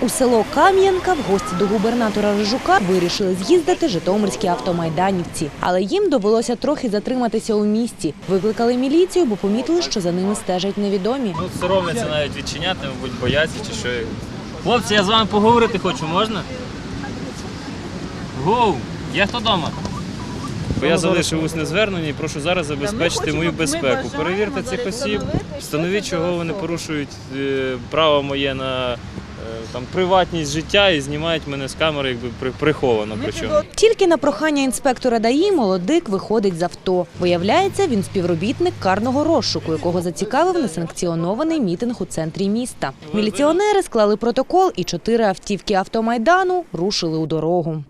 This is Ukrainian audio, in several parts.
У село Кам'янка в гості до губернатора Рижука вирішили з'їздити житомирські автомайданівці. Але їм довелося трохи затриматися у місті. Викликали міліцію, бо помітили, що за ними стежать невідомі. Ну, соромляться навіть відчиняти, мабуть, бояться чи що. Хлопці, я з вами поговорити хочу, можна? Гоу, є хто вдома? Бо я залишив усне звернення і прошу зараз забезпечити мою безпеку. Перевірте цих осіб, встановіть, чого вони порушують е, право моє на там, приватність життя і знімають мене з камери, якби приховано. Причому. Тільки на прохання інспектора ДАІ молодик виходить з авто. Виявляється, він співробітник карного розшуку, якого зацікавив несанкціонований мітинг у центрі міста. Міліціонери склали протокол, і чотири автівки автомайдану рушили у дорогу.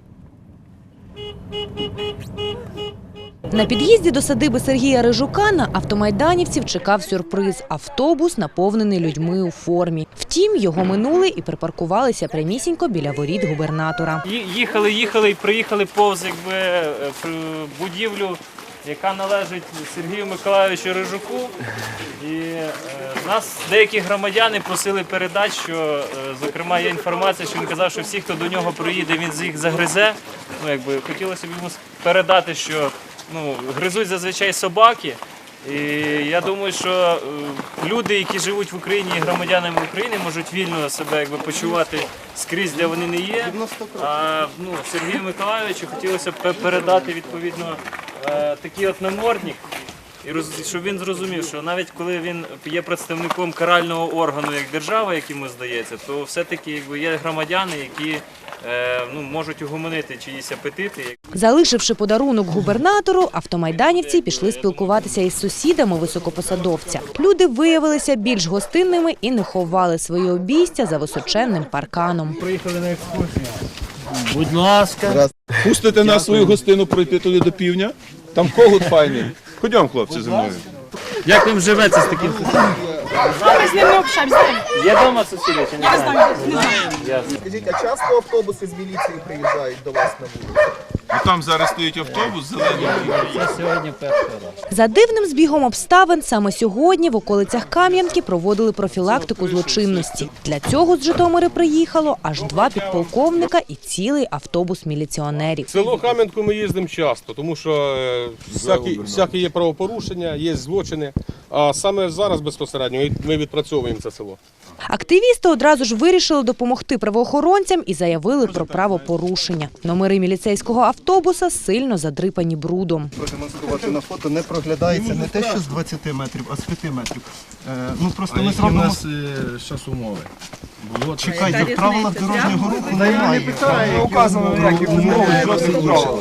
На під'їзді до садиби Сергія Рижука на автомайданівців чекав сюрприз – автобус, наповнений людьми у формі. Втім, його минули і припаркувалися прямісінько біля воріт губернатора. Їхали, їхали і приїхали повз якби, е, будівлю, яка належить Сергію Миколайовичу Рижуку. І е, нас деякі громадяни просили передати, що, е, зокрема, є інформація, що він казав, що всі, хто до нього приїде, він їх загризе. Ну, якби, хотілося б йому передати, що ну, гризуть зазвичай собаки. І я думаю, що е, люди, які живуть в Україні, і громадянами України, можуть вільно себе якби почувати скрізь, де вони не є. А ну, Сергію Миколайовичу хотілося б передати відповідно е, такий от намордник. І роз- щоб він зрозумів, що навіть коли він є представником карального органу як держава, як йому здається, то все-таки якби є громадяни, які е, ну, можуть угомонити чиїсь апетити. Залишивши подарунок губернатору, автомайданівці пішли спілкуватися із сусідами високопосадовця. Люди виявилися більш гостинними і не ховали свої обійстя за височенним парканом. Приїхали на екскурсію. Будь ласка. Пустите нас свою гостину пройти туди до півдня. Там когут файний. Ходімо, хлопці, зі мною. Як їм живеться з таким сусідом? Ми з ним не общаємося. Є вдома сусіди чи не Не знаю, не знаю. Скажіть, а часто автобуси з міліції приїжджають до вас на вулицю? І там зараз стоїть автобус зелений. Це сьогодні перший раз. За дивним збігом обставин саме сьогодні в околицях Кам'янки проводили профілактику злочинності. Для цього з Житомира приїхало аж два підполковника і цілий автобус міліціонерів. В село Кам'янку ми їздимо часто, тому що е, всякі, всякі є правопорушення, є злочини. А саме зараз безпосередньо ми відпрацьовуємо це село. Активісти одразу ж вирішили допомогти правоохоронцям і заявили про правопорушення. Номери міліцейського автобуса сильно задрипані брудом. Продемонструвати на фото не проглядається не те, що з 20 метрів, а з 5 метрів. Е, ну просто ми у зробимо. нас зараз умови? Було Чекайте, в правилах дорожнього руху немає.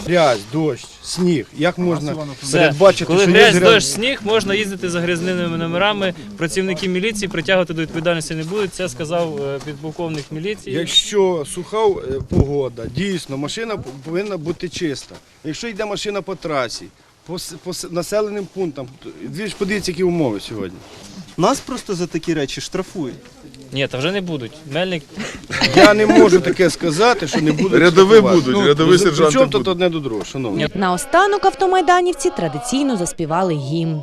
грязь, дощ, сніг. Як можна передбачити, Коли що грязь, дощ, сніг, можна їздити за грязними номерами. Працівники міліції притягувати до відповідальності не будуть. Це сказав е, підполковник міліції. Якщо суха е, погода, дійсно, машина повинна бути чиста. Якщо йде машина по трасі, по, по населеним пунктам, ж подивіться, які умови сьогодні. Нас просто за такі речі штрафують. Ні, та вже не будуть. Мельник Я не можу таке сказати, що не будуть. Рядові штрафувати. будуть, рядові сержанти Причому тут одне до другого, шановні. Наостанок автомайданівці традиційно заспівали гімн.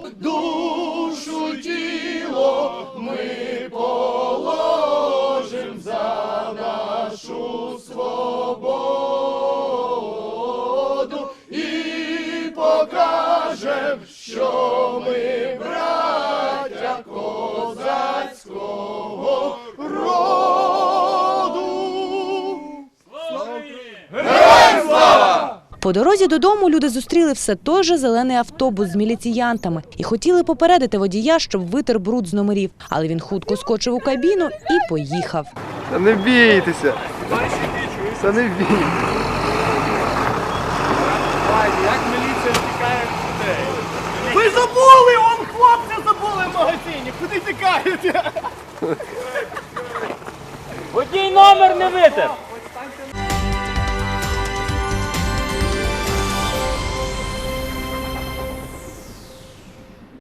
По дорозі додому люди зустріли все той же зелений автобус з міліціянтами і хотіли попередити водія, щоб витер бруд з номерів. Але він хутко скочив у кабіну і поїхав. Та не бійтеся. Та не бійтеся. Куди тікаєте? Водій номер не витер.